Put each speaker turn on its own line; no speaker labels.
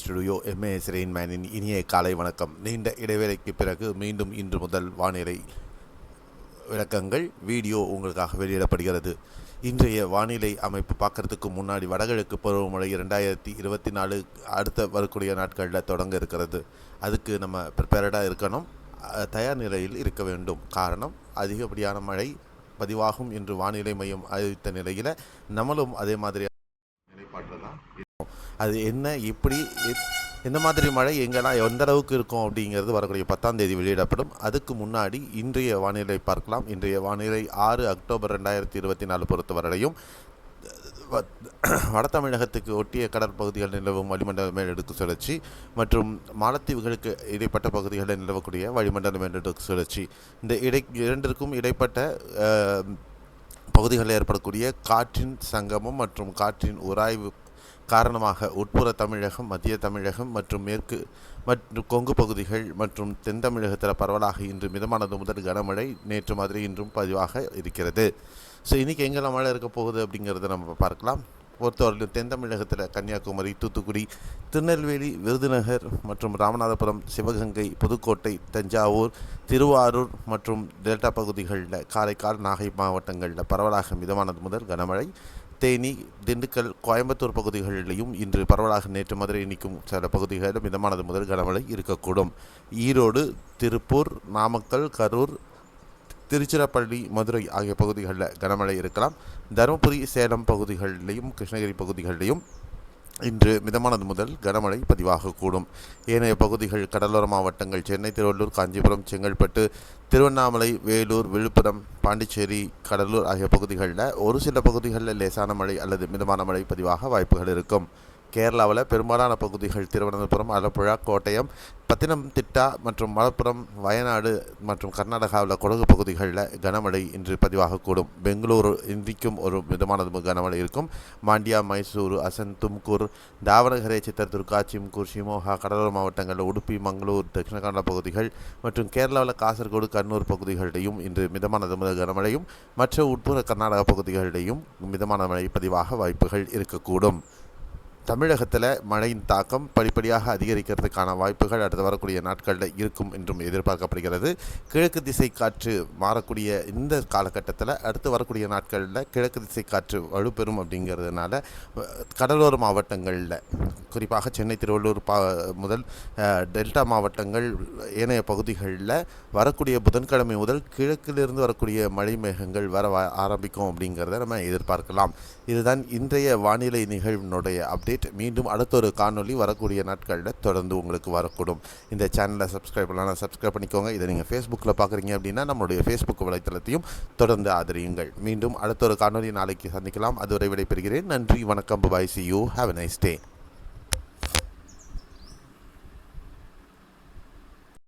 Studio M ரெயின்மேனின் S காலை வணக்கம். நீண்ட இடைவேளைக்கு பிறகு மீண்டும் இன்று முதல் வானிலை விளக்கங்கள் வீடியோ உங்களுக்காக வெளியிடப்படுகிறது. இன்றைய வானிலை அமைப்பு பார்க்கறதுக்கு முன்னாடி வடகிழக்கு பருவமழை ரெண்டாயிரத்தி இருபத்தி நாலு அடுத்த வரக்கூடிய நாட்களில் தொடங்க இருக்கிறது. அதுக்கு நம்ம ப்ரிப்பேர்டாக இருக்கணும். தயார் நிலையில் இருக்க வேண்டும். காரணம் அதிகப்படியான மழை பதிவாகும் என்று வானிலை மையம் அறிவித்த நிலையில் நம்மளும் அதே மாதிரி நிலைப்பாட்டில் தான். அது என்ன எப்படி எத்- எந்த மாதிரி மழை எங்கெல்லாம் எந்த அளவுக்கு இருக்கும் அப்படிங்கிறது வரக்கூடிய பத்தாம் தேதி வெளியிடப்படும். அதுக்கு முன்னாடி இன்றைய வானிலை பார்க்கலாம். இன்றைய வானிலை ஆறு அக்டோபர் ரெண்டாயிரத்தி இருபத்தி நாலு பொறுத்தவரையும் வ- வட தமிழகத்துக்கு ஒட்டிய கடற்பகுதிகளில் நிலவும் வளிமண்டல மேலடுக்கு சுழற்சி மற்றும் மாலத்தீவுகளுக்கு இடைப்பட்ட பகுதிகளில் நிலவக்கூடிய வளிமண்டல மேலடுக்கு சுழற்சி. இந்த இடை இரண்டிற்கும் இடைப்பட்ட பகுதிகளில் ஏற்படக்கூடிய காற்றின் சங்கமம் மற்றும் காற்றின் உராய்வு காரணமாக உட்புற தமிழகம் மத்திய தமிழகம் மற்றும் மேற்கு மற்றும் கொங்கு பகுதிகள் மற்றும் தென் தமிழகத்தில் பரவலாக இன்று மிதமானது முதல் கனமழை. நேற்று மாதிரி இன்றும் பதிவாக இருக்கிறது. ஸோ இன்றைக்கி எங்கெல்லாம் மழை இருக்க போகுது அப்படிங்கிறத நம்ம பார்க்கலாம். பொறுத்தவரையிலும் தென் தமிழகத்தில் கன்னியாகுமரி தூத்துக்குடி திருநெல்வேலி விருதுநகர் மற்றும் ராமநாதபுரம் சிவகங்கை புதுக்கோட்டை தஞ்சாவூர் திருவாரூர் மற்றும் டெல்டா பகுதிகளில் காரைக்கால் நாகை மாவட்டங்களில் பரவலாக மிதமானது முதல் கனமழை. தேனி திண்டுக்கல் கோயம்புத்தூர் பகுதிகளிலையும் இன்று பரவலாக நேற்று மதுரை நிற்கும் சில பகுதிகளில் மிதமானது முதல் கனமழை இருக்கக்கூடும். ஈரோடு திருப்பூர் நாமக்கல் கரூர் திருச்சிராப்பள்ளி மதுரை ஆகிய பகுதிகளில் கனமழை இருக்கலாம். தருமபுரி சேலம் பகுதிகளிலையும் கிருஷ்ணகிரி பகுதிகளிலையும் இன்று மிதமானது முதல் கனமழை பதிவாகக்கூடும். ஏனைய பகுதிகள் கடலோர மாவட்டங்கள் சென்னை திருவள்ளூர் காஞ்சிபுரம் செங்கல்பட்டு திருவண்ணாமலை வேலூர் விழுப்புரம் பாண்டிச்சேரி கடலூர் ஆகிய பகுதிகளில் ஒரு சில பகுதிகளில் லேசான மழை அல்லது மிதமான மழை பதிவாக வாய்ப்புகள் இருக்கும். கேரளாவில் பெரும்பாலான பகுதிகள் திருவனந்தபுரம் ஆலப்புழா கோட்டயம் பத்தினம்திட்டா மற்றும் மலப்புரம் வயநாடு மற்றும் கர்நாடகாவில் கொடகு பகுதிகளில் கனமழை இன்று பதிவாகக்கூடும் பெங்களூரு இன்றைக்கும் ஒரு மிதமானது கனமழை இருக்கும். மாண்டியா மைசூரு அசன் தும்கூர் தாவணகரே சித்தர்துர்கா சிம்கூர் ஷிமோகா கடலோர மாவட்டங்களில் உடுப்பி மங்களூர் தட்சிண கன்னட பகுதிகள் மற்றும் கேரளாவில் காசர்கோடு கண்ணூர் பகுதிகளிடையும் இன்று மிதமானது முதல் கனமழையும் மற்ற உட்புற கர்நாடக பகுதிகளிடையும் மிதமான மழை பதிவாக வாய்ப்புகள் இருக்கக்கூடும். தமிழகத்தில் மழையின் தாக்கம் படிப்படியாக அதிகரிக்கிறதுக்கான வாய்ப்புகள் அடுத்து வரக்கூடிய நாட்களில் இருக்கும் என்றும் எதிர்பார்க்கப்படுகிறது. கிழக்கு திசை காற்று மாறக்கூடிய இந்த காலகட்டத்தில் அடுத்து வரக்கூடிய நாட்களில் கிழக்கு திசை காற்று வலுப்பெறும் அப்படிங்கிறதுனால கடலோர மாவட்டங்களில் குறிப்பாக சென்னை திருவள்ளூர் பா முதல் டெல்டா மாவட்டங்கள் ஏனைய பகுதிகளில் வரக்கூடிய புதன்கிழமை முதல் கிழக்கிலிருந்து வரக்கூடிய மழை மேகங்கள் வர வ- ஆரம்பிக்கும் அப்படிங்கிறத நம்ம எதிர்பார்க்கலாம். இதுதான் இன்றைய வானிலை நிகழ்வினுடைய அப்டேட். மீண்டும் அடுத்த ஒரு காணொளி வரக்கூடிய நாட்களில் தொடர்ந்து உங்களுக்கு வரக்கூடும். இந்த சேனலை சப்ஸ்கிரைப் பண்ணலாம் சப்ஸ்கிரைப் பண்ணிக்கோங்க. இதை நீங்கள் ஃபேஸ்புக்கில் பார்க்குறீங்க அப்படின்னா நம்மளுடைய ஃபேஸ்புக் வலைத்தளத்தையும் தொடர்ந்து ஆதரியுங்கள். மீண்டும் அடுத்த ஒரு காணொலி நாளைக்கு சந்திக்கலாம். அதுவரை விடைபெறுகிறேன். நன்றி வணக்கம். Bye see you have nice day